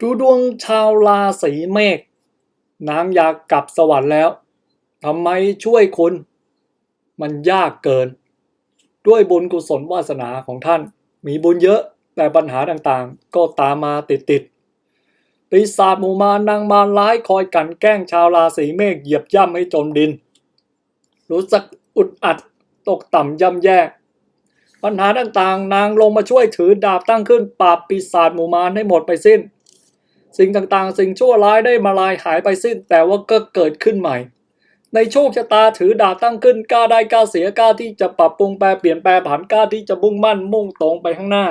ดูดวงชาวราศีเมษนางอยากกลับสวรรค์แล้วทำไมช่วยคุณ มันยากเกิน ด้วยบุญกุศลวาสนาของท่าน มีบุญเยอะแต่ปัญหาต่างๆ ก็ตามมาติดๆปีศาจหมู่มารนางมารร้ายคอยกันแกล้งชาวราศีเมษเหยียบย่ำให้จมดิน รู้สึกอุดอัดตกต่ำย่ำแย่ปัญหาต่างๆ นางลงมาช่วยถือดาบตั้งขึ้นปราบปีศาจหมู่มารให้หมดไปสิ้น สิ่งต่างๆ สิ่งชั่วร้ายได้มาลายหายไปสิ้น แต่ว่าก็เกิดขึ้นใหม่ ในโชคชะตาถือดาบตั้งขึ้นกล้าได้กล้าเสียกล้าที่จะปรับปรุงแปลเปลี่ยนแปลผันกล้าที่จะมุ่งมั่นมุ่งตรงไปข้างหน้า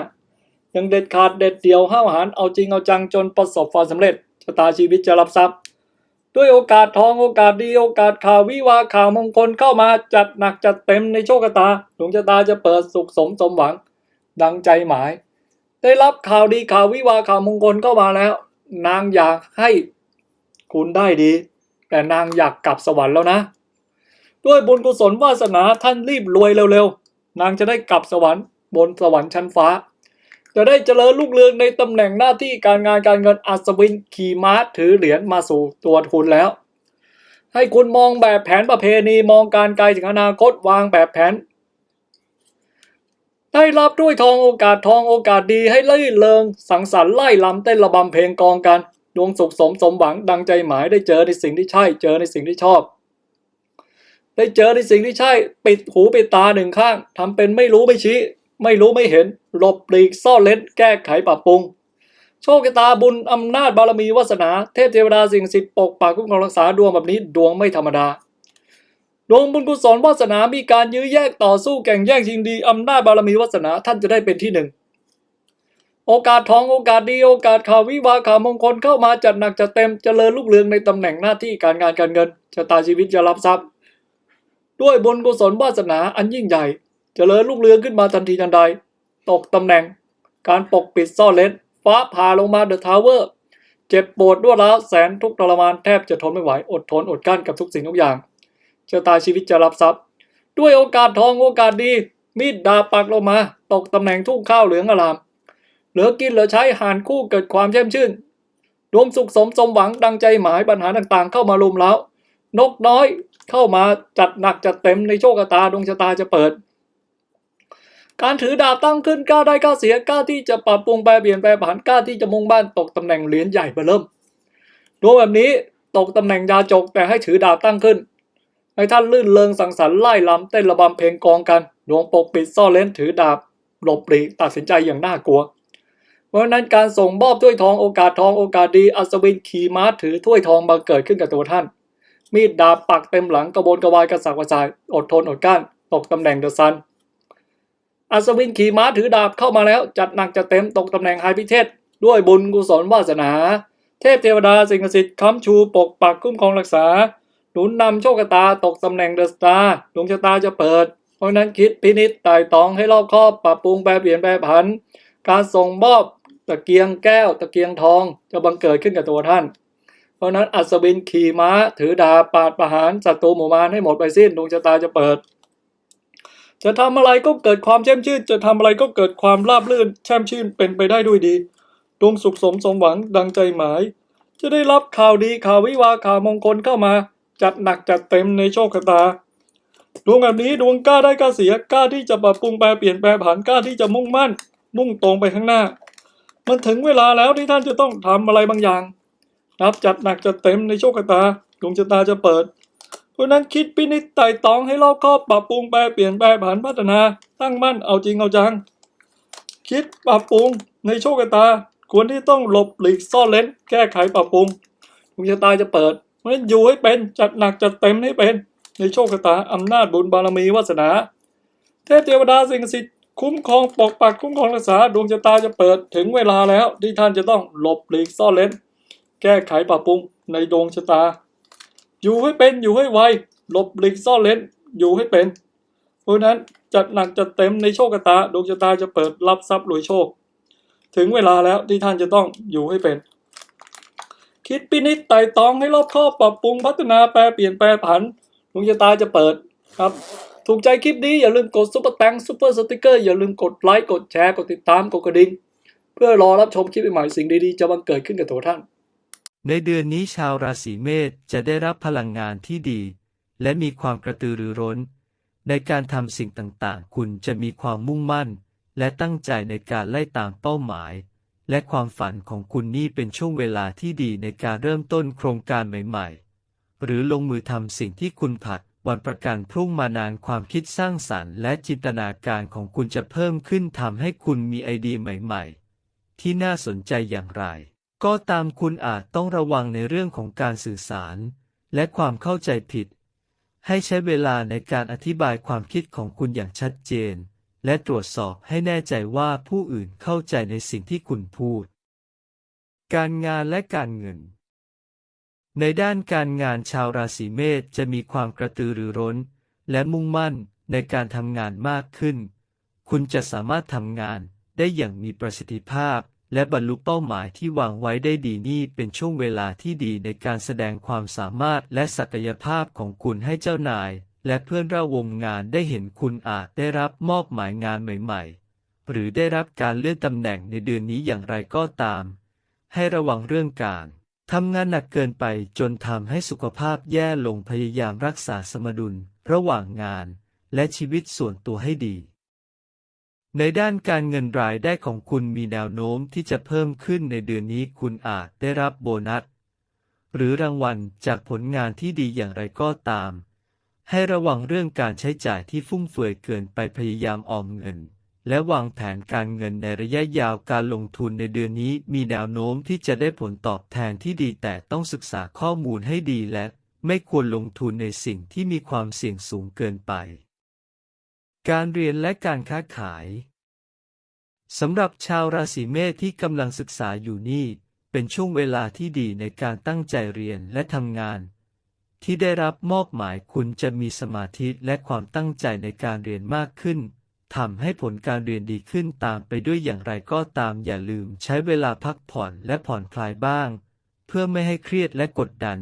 ยังเด็ดขาดเด็ดเดี่ยวห้าวหาญเอาจริงเอาจังจนประสบความสำเร็จชะตาชีวิตจะรับทรัพย์ ด้วยโอกาสทองโอกาสดีโอกาสข่าววิวาข่าวมงคลเข้ามาจัดหนักจัดเต็มในโชคชะตาดวงชะตาจะเปิดสุขสมสมหวัง ดังใจหมาย ได้รับข่าวดีข่าววิวาข่าวมงคลเข้ามาแล้ว นางอยากให้คุณได้ดี แต่นางอยากกลับสวรรค์แล้วนะ ด้วยบุญกุศลวาสนาท่านรีบรวยเร็วๆ นางจะได้กลับสวรรค์บนสวรรค์ชั้นฟ้า จะได้เจริญรุ่งเรืองในตำแหน่งหน้าที่การงานการเงินอัศวินขี่ม้าถือเหรียญมาสู่ตัวคุณแล้ว ให้คุณมองแบบแผนประเพณีมองการไกลถึงอนาคตวางแบบแผน ได้รับด้วยทองโอกาสทองโอกาสดีให้เลื่นเริง สังสรรค์ไล่ลำเต้นระบำเพลงกองกัน ดวงสุขสมสมหวังดังใจหมายได้เจอในสิ่งที่ใช่ เจอในสิ่งที่ชอบ ได้เจอในสิ่งที่ใช่ ปิดหูปิดตาหนึ่งข้างทำเป็นไม่รู้ไม่ชี้ ไม่รู้ไม่เห็นหลบหลีกซ่อนเล้นแก้ไขปรับปรุง โชคชะตาบุญอำนาจบารมีวาสนา เทพเทวดาสิ่งศักดิ์สิทธิ์ปกปักคุ้มครองรักษาดวงแบบนี้ดวงไม่ธรรมดา ดวงบุญกุศลวาสนา มีการยื้อแยกต่อสู้แข่งแย่งชิงดีอำนาจบารมีวาสนาท่านจะได้เป็นที่หนึ่งโอกาสทองโอกาสดีโอกาสข่าววิวาข่าวมงคลเข้ามาจัดหนักจัดเต็มเจริญรุ่งเรืองในตำแหน่งหน้าที่การงานการเงินชะตาชีวิตจะรับทรัพย์ ด้วยบุญกุศลวาสนาอันยิ่งใหญ่เจริญรุ่งเรืองขึ้นมาทันทีทันใด ตกตำแหน่ง การปกปิดซ่อนเล้นฟ้าผ่าลงมาเดอะทาวเวอร์เจ็บปวดรวดร้าวแสนทุกทรมานแทบจะทนไม่ไหวอดทนอดกลั้นกับทุกสิ่งทุกอย่าง ชะตาชีวิตจะรับทรัพย์ ด้วยโอกาสทองโอกาสดี มีดดาบปักลงมา ตกตำแหน่งทุ่งข้าวเหลืองอลาม เหลือกินเหลือใช้หารคู่เกิดความแช่มชื่นดวงสุขสมสมหวังดังใจหมายปัญหาต่างๆ เข้ามาลุมเล้านกน้อยเข้ามาจัดหนักจัดเต็มในโชคตาดวงชะตาจะเปิด การถือดาบตั้งขึ้นกล้าได้กล้าเสียกล้าที่จะปรับปรุงแปลเปลี่ยนแปลผันกล้าที่จะมุ่งบ้านตกตำแหน่งเหรียญใหญ่เบอเริ่มดวงแบบนี้ตกตำแหน่งยาจกแต่ให้ถือดาบตั้งขึ้น ให้ท่านลื่นเริงสังสรรค์ไล่ลำเต้นระบำเพลงกองกันดวงปกปิดซ่อนเล้นถือดาบ หลบหลีตัดสินใจอย่างน่ากลัว เพราะนั้นการส่งมอบถ้วยทองโอกาสทองโอกาสดีอัศวินขี่ม้าถือถ้วยทองบังเกิดขึ้นกับตัวท่าน มีดดาบปักเต็มหลังกระบนกระวายกระสับกระส่ายอดทนอดกลั้นตกตำแหน่งเดอะซันอัศวินขี่ม้าถือดาบเข้ามาแล้ว จัดหนักจัดเต็มตกตำแหน่งไฮพิเทศ ด้วยบุญกุศลวาสนา เทพเทวดาสิ่งศักดิ์สิทธิ์ค้ำชูปกปักคุ้มครองรักษา หนุนนำโชคชะตาตกตำแหน่งเดอะสตาร์ดวงชะตาจะเปิด เพราะนั้นคิดพินิจไต่ตองให้รอบคอบปรับปรุงแปรเปลี่ยนแปรผัน การส่งมอบตะเกียงแก้ว ตะเกียงทองจะบังเกิดขึ้นกับตัวท่าน เพราะนั้นอัศวินขี่ม้า ถือดาบปาดประหารศัตรูหมู่มารให้หมดไปสิ้นดวงชะตาจะเปิด จะทำอะไรก็เกิดความแช่มชื่น จะทำอะไรก็เกิดความราบรื่นแช่มชื่นเป็นไปได้ด้วยดี ดวงสุขสมสมหวังดังใจหมาย จะได้รับข่าวดีข่าววิวาข่าวมงคลเข้ามา จัดหนักจัดเต็มในโชคชะตา ดวงแบบนี้ดวงกล้าได้กล้าเสียกล้าที่จะปรับปรุงแปลเปลี่ยนแปลผันกล้าที่จะมุ่งมั่น มุ่งตรงไปข้างหน้า มันถึงเวลาแล้วที่ท่านจะต้องทำอะไรบางอย่างรับจัดหนักจัดเต็มในโชคชะตาดวงชะตาจะเปิด เพราะฉะนั้นคิดพินิจไต่ตองให้รอบคอบปรับปรุงแปลเปลี่ยนแปลผันพัฒนา ตั้งมั่นเอาจริงเอาจัง คิดปรับปรุงในโชคชะตาควรที่ต้องหลบหลีกซ่อนเล้นแก้ไขปรับปรุงดวงชะตาจะเปิด เพราะฉะนั้นอยู่ให้เป็นจัดหนักจัดเต็มให้เป็น ในโชคชะตาอำนาจบุญบารมีวาสนา เทพเทวดาสิ่งศักดิ์สิทธิ์คุ้มครองปกปักคุ้มครองรักษาดวงชะตาจะเปิดถึงเวลาแล้วที่ท่านจะต้องหลบหลีกซ่อนเล้น แก้ไขปรับปรุงในดวงชะตา อยู่ให้เป็นอยู่ให้ไวหลบหลีกซ่อนเล้นอยู่ให้เป็น เพราะฉะนั้นจัดหนักจัดเต็มในโชคชะตาดวงชะตาจะเปิดรับทรัพย์รวยโชค ถึงเวลาแล้วที่ท่านจะต้องอยู่ให้เป็น คิดพินิจไต่ตองให้รอบคอบปรับปรุงพัฒนาแปลเปลี่ยนแปลผันดวงชะตาจะเปิดครับ ถูกใจคลิปนี้อย่าลืมกดซุปเปอร์แตงซุปเปอร์สติกเกอร์อย่าลืมกดไลค์กดแชร์กดติดตามกดกระดิ่งเพื่อรอรับชมคลิปใหม่ๆสิ่งดีๆจะบังเกิดขึ้นกับตัวท่าน ในเดือนนี้ชาวราศีเมษจะได้รับพลังงานที่ดี และมีความกระตือรือร้น ในการทำสิ่งต่างๆ คุณจะมีความมุ่งมั่น และตั้งใจในการไล่ตามเป้าหมาย และความฝันของคุณนี่เป็นช่วงเวลาที่ดีในการเริ่มต้นโครงการใหม่ๆ หรือลงมือทำสิ่งที่คุณผัดวันประกันพรุ่งมานานความคิดสร้างสรรค์และจินตนาการของคุณจะเพิ่มขึ้นทำให้คุณมีไอเดียใหม่ๆ ที่น่าสนใจอย่างไร ก็ตามคุณอาจต้องระวังในเรื่องของการสื่อสาร และความเข้าใจผิด ให้ใช้เวลาในการอธิบายความคิดของคุณอย่างชัดเจน และตรวจสอบให้แน่ใจว่าผู้อื่นเข้าใจในสิ่งที่คุณพูด การงานและการเงิน ในด้านการงานชาวราศีเมษจะมีความกระตือรือร้น และมุ่งมั่นในการทำงานมากขึ้น คุณจะสามารถทำงานได้อย่างมีประสิทธิภาพ และบรรลุเป้าหมายที่วางไว้ได้ดีนี่เป็นช่วงเวลาที่ดีในการแสดงความสามารถและศักยภาพของคุณให้เจ้านาย และเพื่อนร่วมงานได้เห็นคุณอาจได้รับมอบหมายงานใหม่ๆ หรือได้รับการเลื่อนตำแหน่งในเดือนนี้อย่างไรก็ตาม ให้ระวังเรื่องการทำงานหนักเกินไปจนทำให้สุขภาพแย่ลงพยายามรักษาสมดุลระหว่างงานและชีวิตส่วนตัวให้ดี ในด้านการเงินรายได้ของคุณมีแนวโน้มที่จะเพิ่มขึ้นในเดือนนี้คุณอาจได้รับโบนัส หรือรางวัลจากผลงานที่ดีอย่างไรก็ตาม ให้ระวังเรื่องการใช้จ่ายที่ฟุ่มเฟือยเกินไปพยายามออมเงิน และวางแผนการเงินในระยะยาวการลงทุนในเดือนนี้มีแนวโน้มที่จะได้ผลตอบแทนที่ดีแต่ต้องศึกษาข้อมูลให้ดีและไม่ควรลงทุนในสิ่งที่มีความเสี่ยงสูงเกินไป การเรียนและการค้าขายสำหรับชาวราศีเมษที่กำลังศึกษาอยู่นี่ เป็นช่วงเวลาที่ดีในการตั้งใจเรียนและทำงาน ที่ได้รับมอบหมายคุณจะมีสมาธิและความตั้งใจในการเรียนมากขึ้นทำให้ผลการเรียนดีขึ้นตามไปด้วยอย่างไรก็ตามอย่าลืมใช้เวลาพักผ่อนและผ่อนคลายบ้าง เพื่อไม่ให้เครียดและกดดัน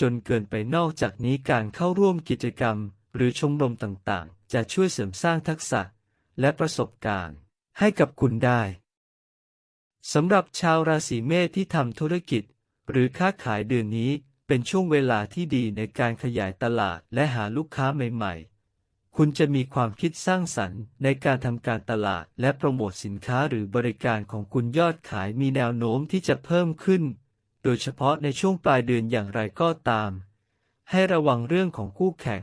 จนเกินไปนอกจากนี้การเข้าร่วมกิจกรรม หรือชมรมต่างๆ จะช่วยเสริมสร้างทักษะ และประสบการณ์ ให้กับคุณได้สำหรับชาวราศีเมษที่ทำธุรกิจ หรือค้าขายเดือนนี้ เป็นช่วงเวลาที่ดีในการขยายตลาดและหาลูกค้าใหม่ๆ คุณจะมีความคิดสร้างสรรค์ในการทำการตลาดและโปรโมทสินค้าหรือบริการของคุณยอดขายมีแนวโน้มที่จะเพิ่มขึ้น โดยเฉพาะในช่วงปลายเดือนอย่างไรก็ตาม ให้ระวังเรื่องของคู่แข่ง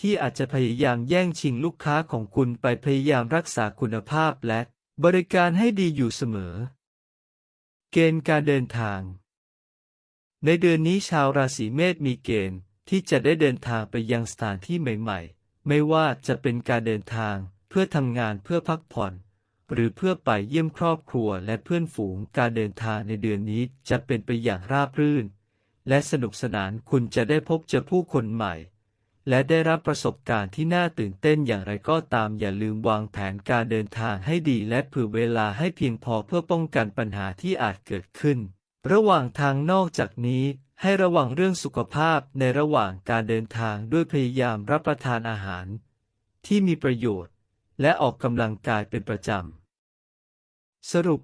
ที่อาจจะพยายามแย่งชิงลูกค้าของคุณไปพยายามรักษาคุณภาพและบริการให้ดีอยู่เสมอ เกณฑ์การเดินทาง ในเดือนนี้ชาวราศีเมษมีเกณฑ์ที่จะได้เดินทางไปยังสถานที่ใหม่ ๆ ไม่ว่าจะเป็นการเดินทางเพื่อทำงานเพื่อพักผ่อน หรือเพื่อไปเยี่ยมครอบครัวและเพื่อนฝูงการเดินทางในเดือนนี้จะเป็นไปอย่างราบรื่น และสนุกสนานคุณจะได้พบเจอผู้คนใหม่ และได้รับประสบการณ์ที่น่าตื่นเต้นอย่างไรก็ตามอย่าลืมวางแผนการเดินทางให้ดีและเผื่อเวลาให้เพียงพอเพื่อป้องกันปัญหาที่อาจเกิดขึ้น ระหว่างทางนอกจากนี้ให้ระวังเรื่องสุขภาพในระหว่างการเดินทางด้วยพยายามรับประทานอาหาร ที่มีประโยชน์ และออกกำลังกายเป็นประจำ สรุป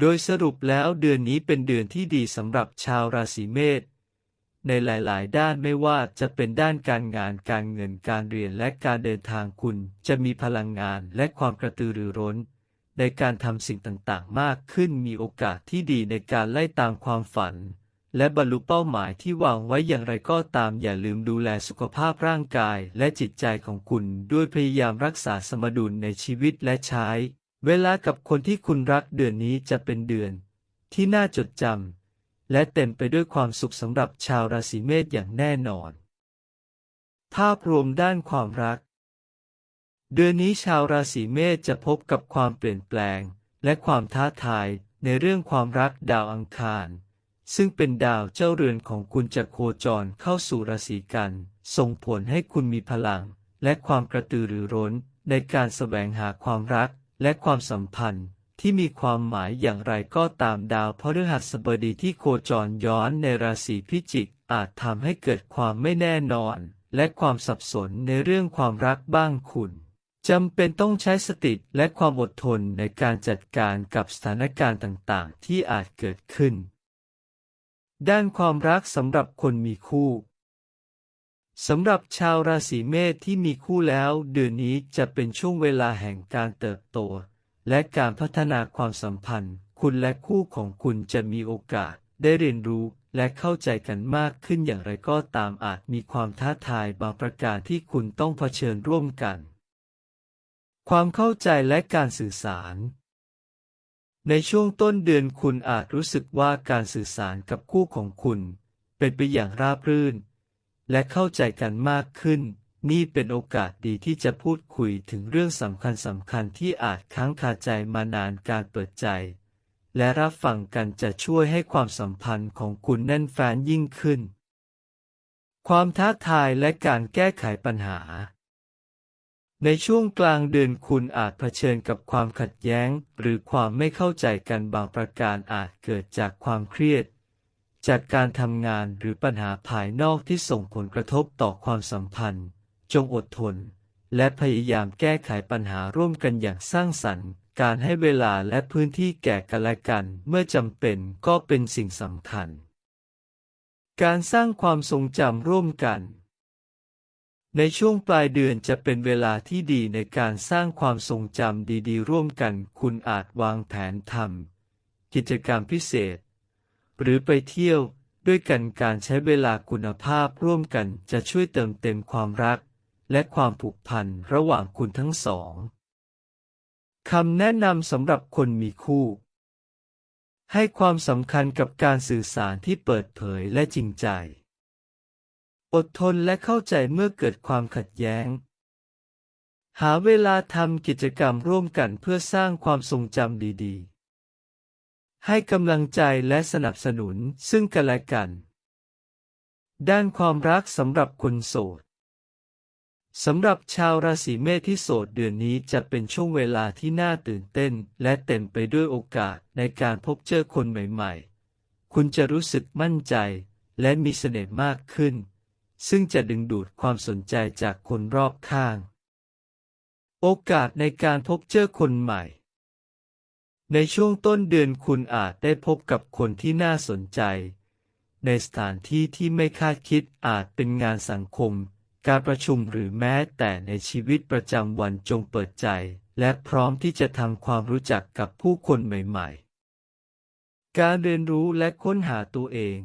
โดยสรุปแล้วเดือนนี้เป็นเดือนที่ดีสำหรับชาวราศีเมษในหลายๆ ด้านไม่ว่าจะเป็นด้านการงานการเงินการเรียนและการเดินทางคุณจะมีพลังงานและความกระตือรือร้น ในการทำสิ่งต่างๆ มากขึ้นมีโอกาสที่ดีในการไล่ตามความฝัน และบรรลุเป้าหมายที่วางไว้อย่างไรก็ตามอย่าลืมดูแลสุขภาพร่างกายและจิตใจของคุณด้วยพยายามรักษาสมดุลในชีวิตและใช้ เวลากับคนที่คุณรักเดือนนี้จะเป็นเดือน ที่น่าจดจำและเต็มไปด้วยความสุขสำหรับชาวราศีเมษอย่างแน่นอน ภาพรวมด้านความรัก เดือนนี้ชาวราศีเมษจะพบกับความเปลี่ยนแปลง และความท้าทายในเรื่องความรักดาวอังคาร ซึ่งเป็นดาวเจ้าเรือนของคุณจะโคจรเข้าสู่ราศีกัน ส่งผลให้คุณมีพลัง และความกระตือรือร้น ในการแสวงหาความรักและความสัมพันธ์ที่มีความหมายอย่างไรก็ตามดาวพฤหัสบดีที่โคจรย้อนในราศีพิจิกอาจทำให้เกิดความไม่แน่นอน และความสับสนในเรื่องความรักบ้างคุณ จำเป็นต้องใช้สติและความอดทนในการจัดการกับสถานการณ์ต่างๆ ที่อาจเกิดขึ้น ด้านความรักสำหรับคนมีคู่สำหรับชาวราศีเมษที่มีคู่แล้ว เดือนนี้จะเป็นช่วงเวลาแห่งการเติบโต และการพัฒนาความสัมพันธ์ คุณและคู่ของคุณจะมีโอกาสได้เรียนรู้และเข้าใจกันมากขึ้นอย่างไรก็ตามอาจมีความท้าทายบางประการที่คุณต้องเผชิญร่วมกัน ความเข้าใจและการสื่อสาร ในช่วงต้นเดือนคุณอาจรู้สึกว่าการสื่อสารกับคู่ของคุณ เป็นไปอย่างราบรื่น และเข้าใจกันมากขึ้น นี่เป็นโอกาสดีที่จะพูดคุยถึงเรื่องสำคัญสำคัญที่อาจค้างคาใจมานานการเปิดใจ และรับฟังกันจะช่วยให้ความสัมพันธ์ของคุณแน่นแฟ้นยิ่งขึ้น ความท้าทายและการแก้ไขปัญหา ในช่วงกลางเดือนคุณอาจเผชิญกับความขัดแย้ง หรือความไม่เข้าใจกันบางประการอาจเกิดจากความเครียด จากการทำงานหรือปัญหาภายนอกที่ส่งผลกระทบต่อความสัมพันธ์ จงอดทน และพยายามแก้ไขปัญหาร่วมกันอย่างสร้างสรรค์ การให้เวลาและพื้นที่แก่กันและกัน เมื่อจำเป็นก็เป็นสิ่งสำคัญ การสร้างความทรงจำร่วมกัน ในช่วงปลายเดือนจะเป็นเวลาที่ดีในการสร้างความทรงจำดีๆ ร่วมกัน คุณอาจวางแผนทำกิจกรรมพิเศษ หรือไปเที่ยวด้วยกันการใช้เวลาคุณภาพร่วมกันจะช่วยเติมเต็มความรัก และความผูกพันระหว่างคุณทั้งสองคำแนะนำสำหรับคนมีคู่ ให้ความสำคัญกับการสื่อสารที่เปิดเผยและจริงใจ อดทนและเข้าใจเมื่อเกิดความขัดแย้ง หาเวลาทำกิจกรรมร่วมกันเพื่อสร้างความทรงจำดีๆ ให้กำลังใจและสนับสนุนซึ่งกันและกัน ด้านความรักสำหรับคนโสดสำหรับชาวราศีเมษที่โสดเดือนนี้จะเป็นช่วงเวลาที่น่าตื่นเต้น และเต็มไปด้วยโอกาสในการพบเจอคนใหม่ๆ คุณจะรู้สึกมั่นใจและมีเสน่ห์มากขึ้น ซึ่งจะดึงดูดความสนใจจากคนรอบข้าง โอกาสในการพบเจอคนใหม่ ในช่วงต้นเดือนคุณอาจได้พบกับคนที่น่าสนใจ ในสถานที่ที่ไม่คาดคิดอาจเป็นงานสังคม การประชุมหรือแม้แต่ในชีวิตประจำวันจงเปิดใจ และพร้อมที่จะทำความรู้จักกับผู้คนใหม่ ๆ การเรียนรู้และค้นหาตัวเอง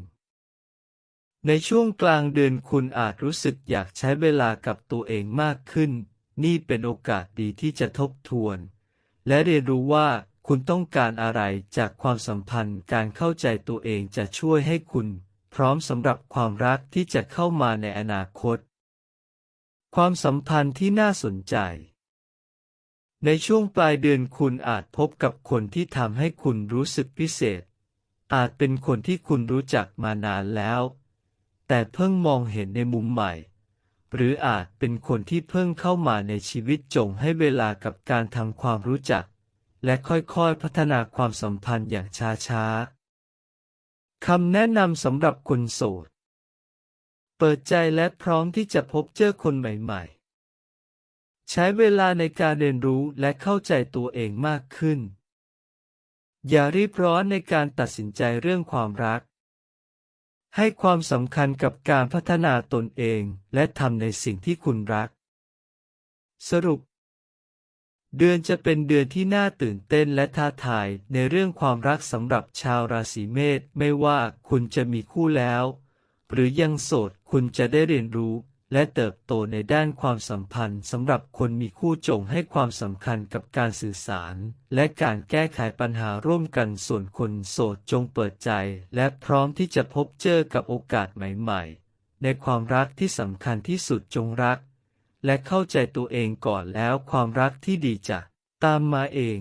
ในช่วงกลางเดือนคุณอาจรู้สึกอยากใช้เวลากับตัวเองมากขึ้น นี่เป็นโอกาสดีที่จะทบทวน และเรียนรู้ว่าคุณต้องการอะไรจากความสัมพันธ์การเข้าใจตัวเองจะช่วยให้คุณ พร้อมสำหรับความรักที่จะเข้ามาในอนาคต ความสัมพันธ์ที่น่าสนใจ ในช่วงปลายเดือนคุณอาจพบกับคนที่ทำให้คุณรู้สึกพิเศษ อาจเป็นคนที่คุณรู้จักมานานแล้ว แต่เพิ่งมองเห็นในมุมใหม่ หรืออาจเป็นคนที่เพิ่งเข้ามาในชีวิตจงให้เวลากับการทำความรู้จัก และค่อยๆพัฒนาความสัมพันธ์อย่างช้าๆคำแนะนำสำหรับคนโสด เปิดใจและพร้อมที่จะพบเจอคนใหม่ๆ ใช้เวลาในการเรียนรู้และเข้าใจตัวเองมากขึ้น อย่ารีบร้อนในการตัดสินใจเรื่องความรัก ให้ความสำคัญกับการพัฒนาตนเองและทำในสิ่งที่คุณรัก สรุป เดือนจะเป็นเดือนที่น่าตื่นเต้นและท้าทายในเรื่องความรักสำหรับชาวราศีเมษไม่ว่าคุณจะมีคู่แล้ว หรือยังโสดคุณจะได้เรียนรู้ และเติบโตในด้านความสัมพันธ์สำหรับคนมีคู่จงให้ความสำคัญกับการสื่อสาร และการแก้ไขปัญหาร่วมกันส่วนคนโสดจงเปิดใจ และพร้อมที่จะพบเจอกับโอกาสใหม่ๆ ในความรักที่สำคัญที่สุดจงรัก และเข้าใจตัวเองก่อนแล้วความรักที่ดีจะตามมาเอง